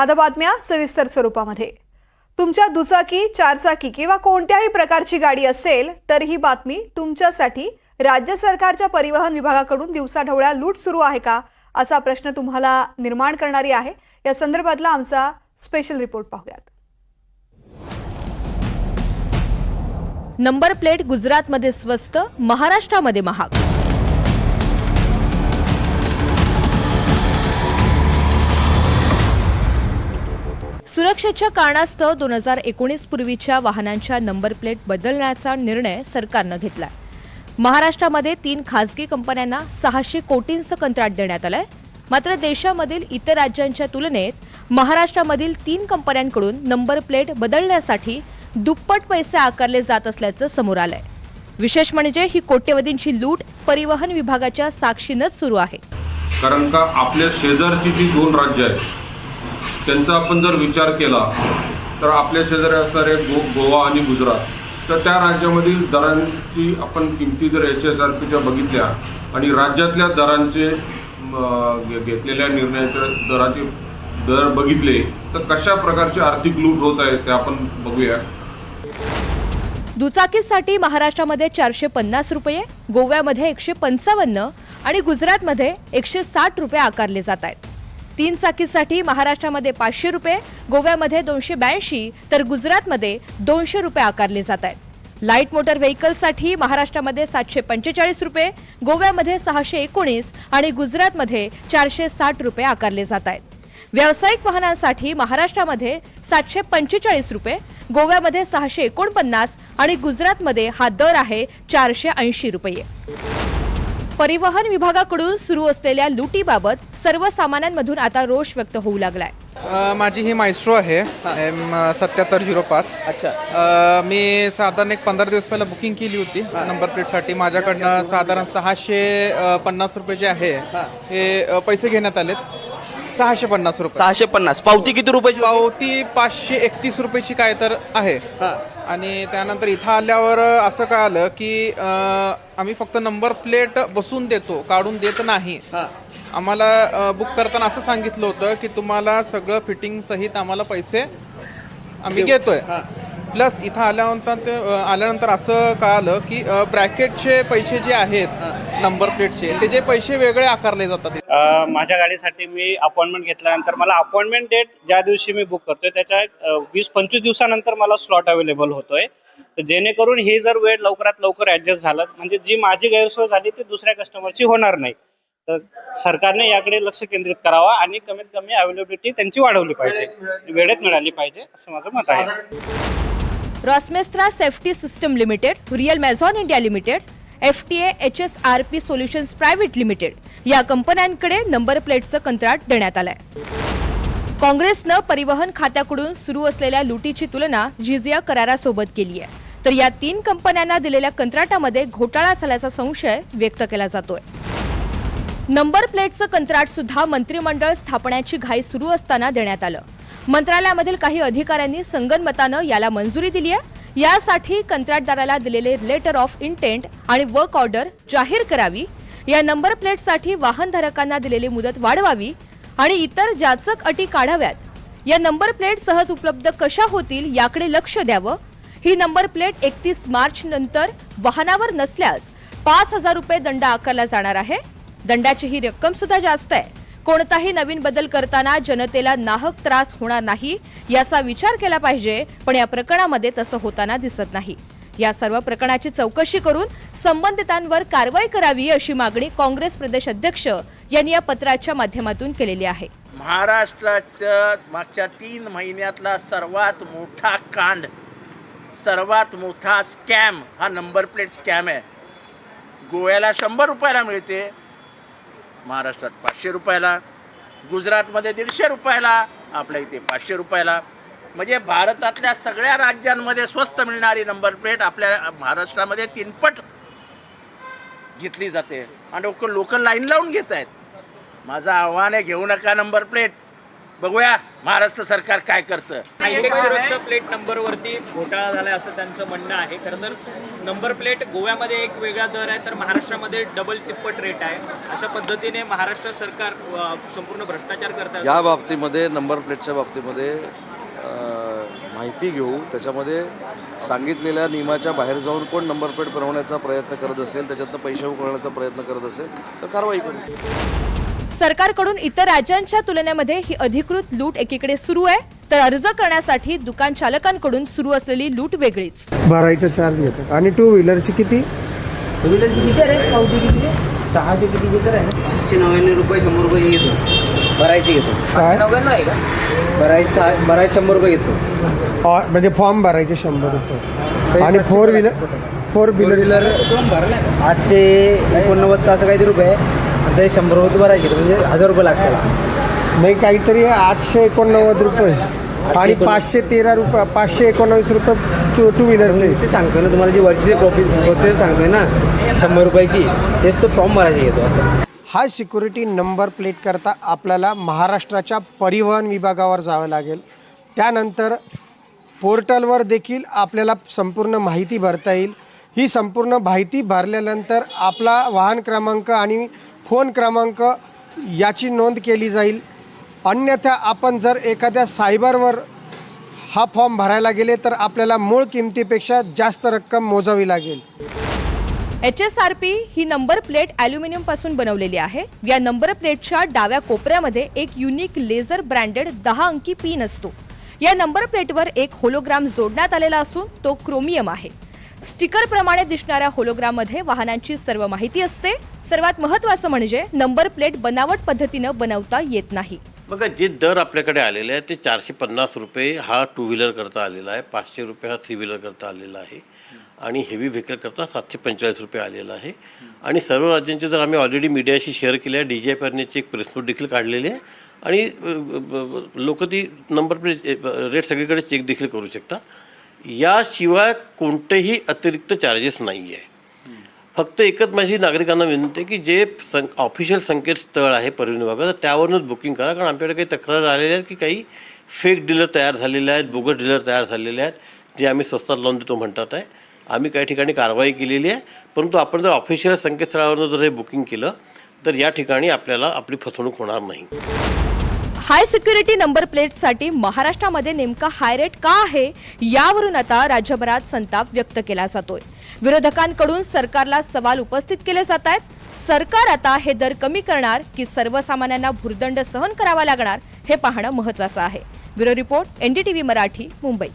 आता बातम्या सविस्तर स्वरूपामध्ये. तुमच्या दुचाकी चारचाकी किंवा कोणत्याही प्रकारची गाडी असेल तर ही बातमी तुमच्यासाठी राज्य सरकारच्या परिवहन विभागाकडून दिवसाढवळ्या लूट सुरू आहे का असा प्रश्न तुम्हाला निर्माण करणारी आहे. या संदर्भातला आमचा स्पेशल रिपोर्ट पाहूयात. नंबर प्लेट गुजरातमध्ये स्वस्त महाराष्ट्रामध्ये महाग. सुरक्षेच्या कारणास्तव दोन हजार एकोणीस पूर्वीच्या वाहनांच्या नंबर प्लेट बदलण्याचा निर्णय सरकारनं घेतलाय. महाराष्ट्रामध्ये तीन खासगी कंपन्यांना सहाशे कोटींचं कंत्राट देण्यात आलंय. मात्र देशामधील इतर राज्यांच्या तुलनेत महाराष्ट्रामधील तीन कंपन्यांकडून नंबर प्लेट बदलण्यासाठी दुप्पट पैसे आकारले जात असल्याचं समोर आलंय. विशेष म्हणजे ही कोट्यवधींची लूट परिवहन विभागाच्या साक्षीनंच सुरू आहे. कारण का आपल्या शेजारची जी दोन राज्य आहेत त्यांचा आपण जर विचार केला तर आपल्या शेजारी असणारे गो गोवा आणि गुजरात तर त्या राज्यामधील दरांची आपण किमती जर एच एस आर पीच्या बघितल्या आणि राज्यातल्या दरांचे घेतलेल्या निर्णयाच्या दराचे दर बघितले तर कशा प्रकारची आर्थिक लूट होत आहे ते आपण बघूया. दुचाकीसाठी महाराष्ट्रामध्ये चारशे पन्नास रुपये गोव्यामध्ये एकशे पंचावन्न आणि गुजरातमध्ये एकशे साठ रुपये आकारले जात आहेत. तीन चाकीसाठी महाराष्ट्रामध्ये पाचशे रुपये गोव्यामध्ये दोनशे ब्याऐंशी तर गुजरातमध्ये दोनशे रुपये आकारले जात आहेत. लाइट मोटर व्हेकल्ससाठी महाराष्ट्रामध्ये सातशे पंचेचाळीस रुपये गोव्यामध्ये सहाशे एकोणीस आणि गुजरातमध्ये चारशे साठ रुपये आकारले जात आहेत. व्यावसायिक वाहनांसाठी महाराष्ट्रामध्ये सातशे पंचेचाळीस रुपये गोव्यामध्ये सहाशे एकोणपन्नास आणि गुजरातमध्ये हा दर आहे चारशे ऐंशी रुपये. परिवहन विभागाकडून सुरू असलेल्या लुटीबाबत सर्वसामान्यांमधून आता रोष व्यक्त होऊ लागलाय. अ, माझी ही मायस्ट्रो आहे. एम सत्याहत्तर झिरो पाच. अच्छा. मी साधारण एक पंधरा दिवस पहिला बुकिंग केली होती नंबर प्लेटसाठी. माझ्याकडनं साधारण सहाशे अ, पन्नास रुपये जे आहे हे. अ, पैसे घेण्यात आलेत. सहाशे पन्नास रुपये. सहाशे पन्नास. पावती किती रुपयाची? पावती पाचशे एकतीस रुपयेची काय तर आहे. आणि त्यानंतर इथं आल्यावर असं काय आलं की अ, आम्ही फक्त नंबर प्लेट बसून देतो काढून देत नाही. आम्हाला बुक करताना असं सांगितलं होतं की तुम्हाला सगळं फिटिंग सहित आम्हाला पैसे आम्ही घेतोय. प्लस इथं आल्यानंतर आल्यानंतर असं कळालं की ब्रॅकेटचे पैसे जे आहेत नंबर प्लेटचे ते जे पैसे वेगळे आकारले जातात. अ, माझ्या गाडीसाठी मी अपॉइंटमेंट घेतल्यानंतर मला अपॉइंटमेंट डेट ज्या दिवशी मी बुक करतोय त्याच्या अ, वीस पंचवीस दिवसानंतर मला स्लॉट अवेलेबल होतोय. तर जेणेकरून हे जर वेळ लवकरात लवकर ऍडजस्ट झालं म्हणजे जी माझी गैरसोय झाली ती दुसऱ्या कस्टमरची होणार नाही. तर सरकारने याकडे लक्ष केंद्रित करावा आणि कमीत कमी अवेलेबिलिटी त्यांची वाढवली पाहिजे. वेळेत मिळाली पाहिजे असं माझं मत आहे. Rosmerta safety system limited Real Mazon India limited F T H S R P solutions private limited या कंपन्यांकडे नंबर प्लेटचं कंत्राट देण्यात आलंय. काँग्रेसनं परिवहन खात्याकडून सुरू असलेल्या लुटीची तुलना जिजिया करारासोबत केली आहे. तर या तीन कंपन्यांना दिलेल्या कंत्राटामध्ये घोटाळा झाल्याचा संशय व्यक्त केला जातोय. नंबर प्लेटचं कंत्राट सुद्धा मंत्रिमंडळ स्थापण्याची घाई सुरू असताना देण्यात आलं. मंत्रालयामधील काही अधिकाऱ्यांनी संगनमतानं याला मंजुरी दिली आहे. यासाठी कंत्राटदाराला दिलेले लेटर ऑफ इंटेंट आणि वर्क ऑर्डर जाहीर करावी. या नंबर प्लेटसाठी वाहनधारकांना दिलेली मुदत वाढवावी आणि इतर जाचक अटी काढाव्यात. या नंबर प्लेट सहज उपलब्ध कशा होतील याकडे लक्ष द्यावं? ही नंबर प्लेट एकतीस मार्च नंतर वाहनावर नसल्यास पाच हजार रुपये दंड आकारला जाणार आहे. दंडाची ही रक्कम सुद्धा जास्त आहे. कोणताही नवीन बदल करताना जनतेला नाहक त्रास होणार नाही याचा विचार केला पाहिजे पण या प्रकरणामध्ये तसं होताना दिसत नाही. या सर्व प्रकरणाची चौकशी करून संबंधितांवर कारवाई करावी अशी मागणी काँग्रेस प्रदेश अध्यक्ष यांनी या पत्राच्या माध्यमातून केलेली आहे. महाराष्ट्राच्या मागच्या तीन महिन्यातला सर्वात मोठा कांड सर्वात मोठा स्कॅम हा नंबर प्लेट स्कॅम आहे. गोव्याला शंभर रुपयाला मिळते महाराष्ट्रात पाचशे रुपयाला गुजरातमध्ये दीडशे रुपयाला आपल्या इथे पाचशे रुपयाला. म्हणजे भारतातल्या सगळ्या राज्यांमध्ये स्वस्त मिळणारी नंबर प्लेट आपल्या महाराष्ट्रामध्ये तीनपट घेतली जाते. आणि लोक लोक लाईन लावून घेत आहेत माझं आव्हान आहे घेऊ नका नंबर प्लेट बघूया महाराष्ट्र सरकार काय करतं. हायटेक सुरक्षा प्लेट नंबरवरती घोटाळा झालाय असं त्यांचं म्हणणं आहे. खरं तर नंबर प्लेट गोव्यामध्ये एक वेगळा दर आहे तर महाराष्ट्रामध्ये डबल तिप्पट रेट आहे. अशा पद्धतीने महाराष्ट्र सरकार संपूर्ण भ्रष्टाचार करत आहे. या बाबतीमध्ये नंबर प्लेटच्या बाबतीमध्ये माहिती घेऊ. त्याच्यामध्ये सांगितलेल्या नियमाच्या बाहेर जाऊन कोण नंबर प्लेट बनवण्याचा प्रयत्न करत असेल त्याच्यातनं पैसे उकळण्याचा प्रयत्न करत असेल तर कारवाई करू. सरकारकडून इतर राज्यांच्या तुलनेमध्ये ही अधिकृत लूट एकीकडे सुरू आहे. तर अर्ज करण्यासाठी दुकान चालकांकडून सुरू असलेली लूट वेगळीच. भरायचा चार्ज घेतात. आणि टू व्हीलरची किती? टू व्हीलरची किती आहे पावती किती आहे? सहाशे किती तर आहे पाचशे नव्याण्णव रुपये शंभर रुपये घेतो. भरायचे घेतो. नव्याण्णव आहे का? भरायचे सहा भरायचे शंभर रुपये घेतो. म्हणजे फॉर्म भरायचे शंभर रुपये. आणि फोर व्हीलर फोर व्हीलर आठशे एकोणनव्वद का असं काहीतरी रुपये ते शंभर रुपये भरायचे म्हणजे हजार रुपये लागतात. नाही काहीतरी आठशे एकोणनव्वद रुपये. आणि पाचशे तेरा रुपये पाचशे एकोणावीस रुपये टू टू व्हीलरचे ते सांगतो ना तुम्हाला जी वरची प्रॉफिट प्रोसेस सांगतोय ना शंभर रुपयाची तेच तो फॉर्म भरायचे घेतो असं. हा सिक्युरिटी नंबर प्लेट करता आपल्याला महाराष्ट्राच्या परिवहन विभागावर जावं लागेल. त्यानंतर पोर्टलवर देखील आपल्याला संपूर्ण माहिती भरता येईल. ही संपूर्ण माहिती भरल्यानंतर आपला वाहन क्रमांक आणि फोन क्रमांक याची नोंद केली जाईल. अन्यथा आपण जर एखाद्या सायबरवर हा फॉर्म भरायला गेले तर आपल्याला मूळ किमतीपेक्षा जास्त रक्कम मोजावी लागेल. एच एस आर पी ही नंबर प्लेट ॲल्युमिनियमपासून बनवलेली आहे. या नंबर प्लेटच्या डाव्या कोपऱ्यामध्ये एक युनिक लेझर ब्रँडेड दहा अंकी पिन असतो. या नंबर प्लेटवर एक होलोग्राम जोडण्यात आलेला असून तो क्रोमियम आहे. स्टिकर प्रमाणे दिसणाऱ्या होलोग्राममध्ये वाहनांची सर्व माहिती असते. सर्वात महत्वाचं म्हणजे नंबर प्लेट बनावट पद्धतीनं बनवता येत नाही. बघा जे दर आपल्याकडे आलेले आहे ते चारशे पन्नास रुपये हा टू व्हीलर करता आलेला आहे पाचशे रुपये हा थ्री व्हीलर करता आलेला आहे. आणि हेवी व्हेकल करता सातशे पंचेचाळीस रुपये आलेला आहे. आणि सर्व राज्यांचे जर आम्ही ऑलरेडी मीडियाशी शेअर केले आहे डी जी आय पी एक प्रेसनोट देखील काढलेली आहे. आणि लोक ती नंबर प्लेट रेट सगळीकडे चेक देखील करू शकतात. याशिवाय कोणतेही अतिरिक्त चार्जेस नाही आहे फक्त एकच माझी नागरिकांना विनंती आहे की जे सं ऑफिशियल संकेतस्थळ आहे परिवहन विभागाचं त्यावरूनच बुकिंग करा. कारण आमच्याकडे काही तक्रार आलेल्या आहेत की काही फेक डीलर तयार झालेले आहेत बोगस डीलर तयार झालेले आहेत जे आम्ही स्वस्तात लावून देतो म्हणतात आहे. आम्ही काही ठिकाणी कारवाई केलेली आहे. परंतु आपण जर ऑफिशियल संकेतस्थळावरून जर हे बुकिंग केलं तर या ठिकाणी आपल्याला आपली फसवणूक होणार नाही. हाय सिक्युरिटी नंबर प्लेटसाठी महाराष्ट्रामध्ये नेमका हाय रेट का आहे यावरून आता राज्यभरात संताप व्यक्त केला जातोय. विरोधकांकडून सरकारला सवाल उपस्थित केले जात आहेत. सरकार आता हे दर कमी करणार की सर्वसामान्यांना भुर्दंड सहन करावा लागणार हे पाहणं महत्वाचं आहे. Bureau report NDTV Marathi Mumbai.